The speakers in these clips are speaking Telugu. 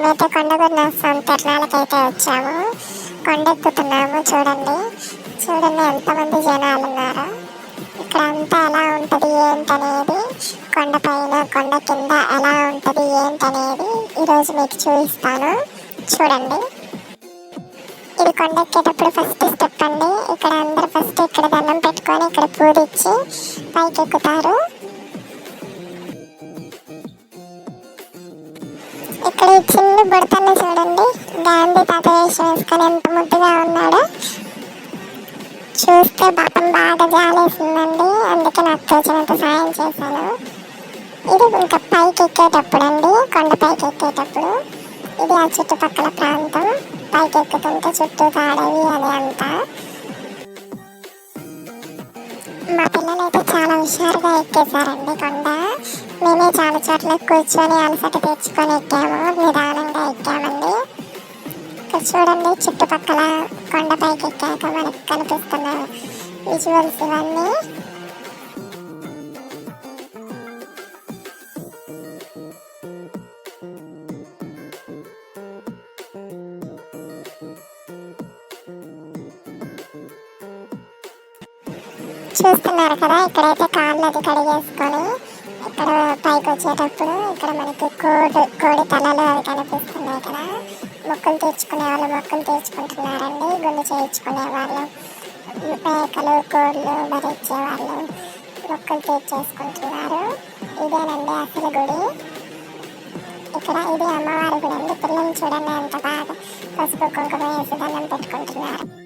మేమైతే కొండగున్న తిరణాలకైతే వచ్చాము కొండెక్కుతున్నాము చూడండి. చూడండి ఎంతమంది జనాలు ఉన్నారు. ఇక్కడ అంతా ఎలా ఉంటుంది ఏంటనేది కొండ పైన కొండ కింద ఎలా ఉంటుంది ఏంటనేది ఈరోజు మీకు చూపిస్తాను. చూడండి. ఇది కొండ ఎక్కేటప్పుడు ఫస్ట్ స్టెప్ అండి. ఇక్కడ అందరు ఫస్ట్ ఇక్కడ దండం పెట్టుకొని ఇక్కడ పూరిచ్చి పైకి ఎక్కుతారు ఇక్కడ ఈ చిన్న బుడతన్ని చూడండి. గాంధీ తాత వేషం వేసుకొని ఎంత ముద్దుగా ఉన్నాడో. చూస్తే పాపం బాగా జాలేసిందండి. అందుకే నాకు తోచినంత సాయం చేశాను. ఇది ఇంకా పైకి ఎక్కేటప్పుడు అండి కొండ పైకి ఎక్కేటప్పుడు ఇది ఆ చుట్టుపక్కల ప్రాంతం. పైకి ఎక్కుతుంటే చుట్టూ తాడవి అది అంతా. మా పిల్లలు అయితే చాలా హుషారుగా ఎక్కేసారండి కొండ. మేమే చాలా చోట్ల కూర్చొని అలసట తెచ్చుకొని ఎక్కాము. నిదానంగా ఎక్కామండి. ఇక్కడ చూడండి చుట్టుపక్కల కొండపైకి ఎక్కాక మనకు కనిపిస్తున్న విజువల్స్ ఇవన్నీ. చూస్తున్నారు కదా ఇక్కడైతే కాళ్ళు అది కడిగేసుకొని ఇక్కడ పైకి వచ్చేటప్పుడు ఇక్కడ మనకి కోడి కోడి తలలు అవి కనిపిస్తున్నాయి కదా. మొక్కులు తీర్చుకునే వాళ్ళు మొక్కులు తీర్చుకుంటున్నారండి. గుండె చేయించుకునే వాళ్ళు మేకలు కోళ్ళు భరించే వాళ్ళు మొక్కులు తీర్చేసుకుంటున్నారు. ఇదేనండి అసలు గుడి. ఇక్కడ ఇది అమ్మవారి గుడి అండి. పిల్లలు చూడండి ఎంత బాగా పసుపు కుంకుమ వేసి దండం పెట్టుకుంటున్నారు.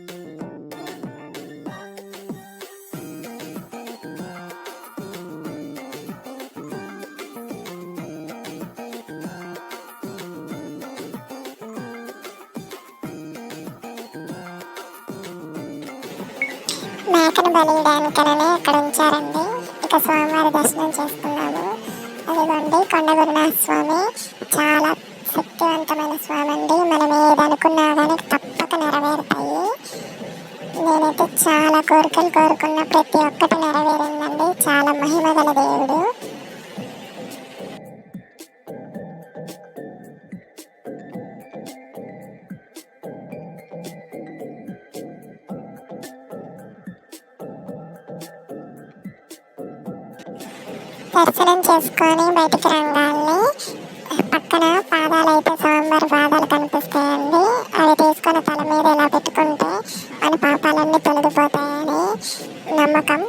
మేకను బలియడానికననే ఇక్కడ ఉంచారండి. ఇక స్వామివారి దర్శనం చేసుకున్నాము. అదిగోండి కొండగురునాథ స్వామి చాలా శక్తివంతమైన స్వామి అండి మనం ఏదనుకున్నా కానీ తప్పక నెరవేరుతాయి. నేనైతే చాలా కోరికలు కోరుకున్న ప్రతి ఒక్కటి నెరవేరిందండి. చాలా మహిమ గల దేవుడు. దర్శనం చేసుకొని బయటికి రంగాల్ని. పక్కన పాదాలు అయితే స్వామివారి పాదాలు కనిపిస్తాయండి. అవి తీసుకొని తల మీద ఇలా పెట్టుకుంటే మన పాపాలన్నీ తొలగిపోతాయని నమ్మకం.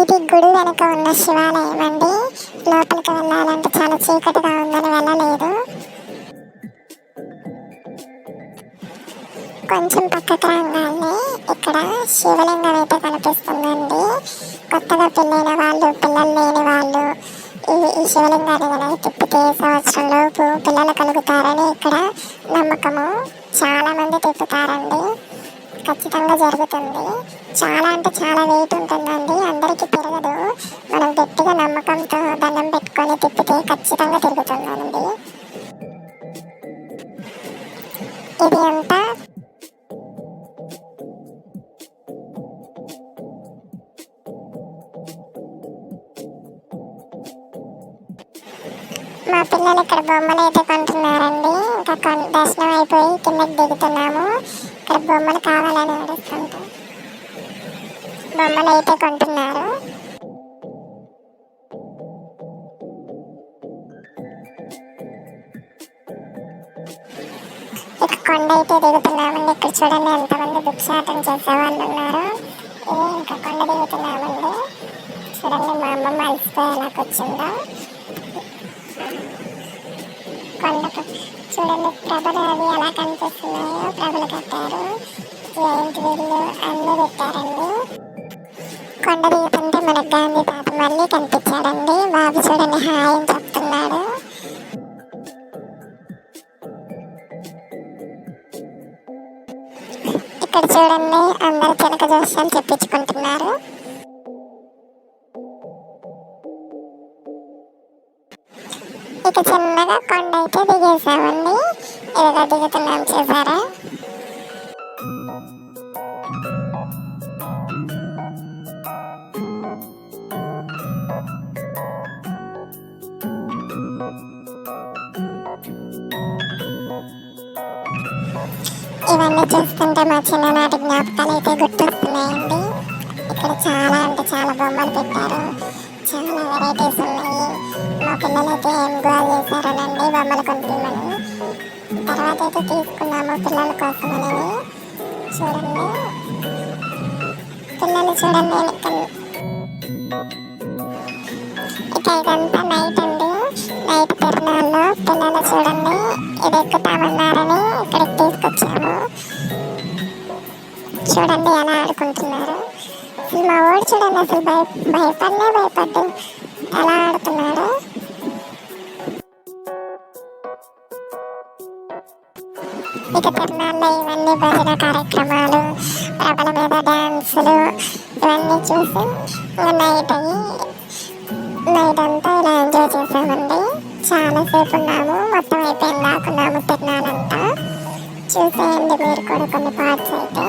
ఇది గుడి వెనుక ఉన్న శివాలయం అండి. లోపలికి వెళ్ళాలంటే చాలా చీకటిగా ఉందని వెళ్ళలేదు. కొంచెం పక్కకు రాగానే ఇక్కడ శివలింగం అయితే కనిపిస్తుందండి. కొత్తగా పెళ్ళైన వాళ్ళు పిల్లలు లేని వాళ్ళు ఈ ఈ శివలింగాన్ని కనుక తిప్పితే సంవత్సరంలోపు పిల్లలు కలుగుతారని ఇక్కడ నమ్మకము చాలా మంది తిప్పుతారండి. ఖచ్చితంగా జరుగుతుంది. చాలా అంటే చాలా వెయిట్ ఉంటుందండి. అందరికీ తిరగదు ఖచ్చితంగా తిరుగుతున్నానండి ఇది అంతా మా పిల్లలు ఇక్కడ బొమ్మలు అయితే కొంటున్నారండి. ఇంకా కొన్- దర్శనం అయిపోయి కిందకి దిగుతున్నాము. ఇక్కడ బొమ్మలు కావాలని అడుగుతుంటాం బొమ్మలు అయితే కొంటున్నారు. ఇక కొండ అయితే దిగుతున్నామండి. ఇక్కడ చూడండి ఎంతమంది భిక్షాటం చేసే వాళ్ళు ఉన్నారు ఇంకా కొండ దిగుతున్నామండి. చూడండి మా అమ్మమ్మ నాకు కూర్చుందో. కొండకు చూడండి ప్రభలు అవి ఎలా కనిపిస్తున్నాయో ప్రభలు కట్టారు. ఏంటి వీళ్ళు? అన్నీ పెట్టారండి. కొండ దిగుతుంటే మనకు గాంధీ తాత మళ్ళీ కనిపించాడండి. బాబు చూడండి హాయ్ అని చెప్తున్నాడు. ఇక్కడ చూడండి అందరు చిలక జోస్యం చెప్పించుకుంటున్నారు. ఇక చిన్నగా కొండ అయితే దిగేసామండి ఇదిగో దిగుతున్నాం చూసారా? చూస్తుంటే మా చిన్ననాటి జ్ఞాపకాలు అయితే గుర్తొస్తున్నాయండి. ఇక్కడ చాలా అంటే చాలా బొమ్మలు పెట్టారు. చాలా వెరైటీస్ ఉన్నాయి. మా పిల్లలైతే ఏం గోల్ చేశారనండి బొమ్మలు కొనుక్కున్నాను తర్వాత అయితే తీసుకున్నాము పిల్లల కోసం అనేది. చూడండి. పిల్లలు చూడండి ఇక్కడ ఇక ఇదంతా నైట్ అండి. నైట్ తిరణాల్లో పిల్లలు చూడండి. ఇది ఎక్కుతామన్నారని ఇక్కడికి తీసుకొచ్చాము. చూడండి ఎలా ఆడుకుంటున్నారు. అసలు మా వాడు చూడండి అసలు భయ భయపడలే భయపడ్డు ఎలా ఆడుతున్నాడు. ఇక తిరునాళ్ళ ఇవన్నీ భజన కార్యక్రమాలు ప్రభల మీద డ్యాన్సులు ఇవన్నీ చూసి నైట్ అయ్యి నైట్ అంతా ఇలా ఎంజాయ్ చేసామండి. చాలాసేపు ఉన్నాము మొత్తం అయిపోయింది దాకున్నాము తిరునాళ్ళంతా చూసేయండి మీరు కూడా కొన్ని పార్ట్స్ అయితే.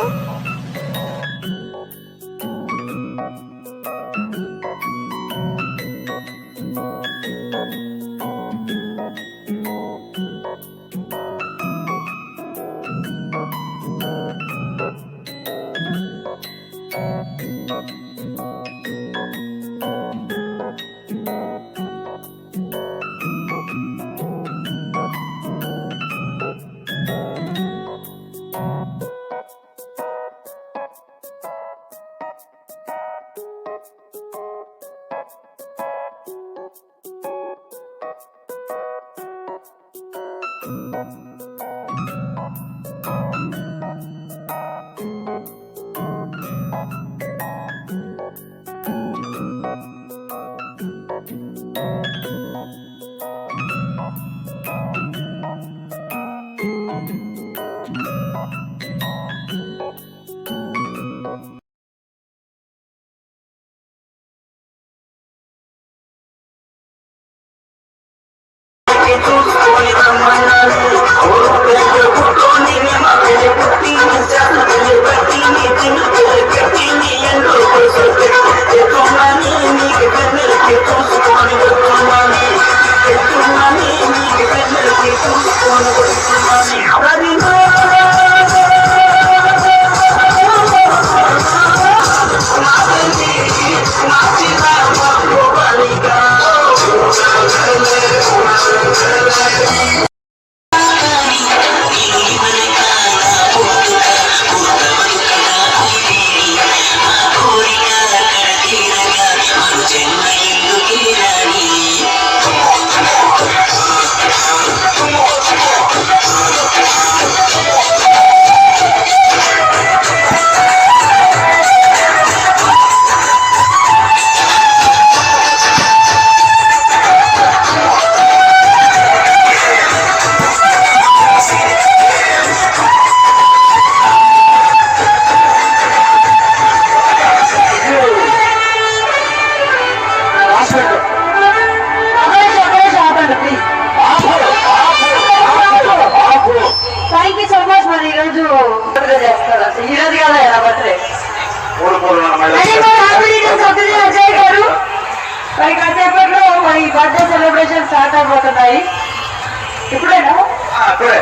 బర్త్డే సెలబ్రేషన్ స్టార్ట్ అయిపోతున్నాయి ఇప్పుడేనా అక్కడే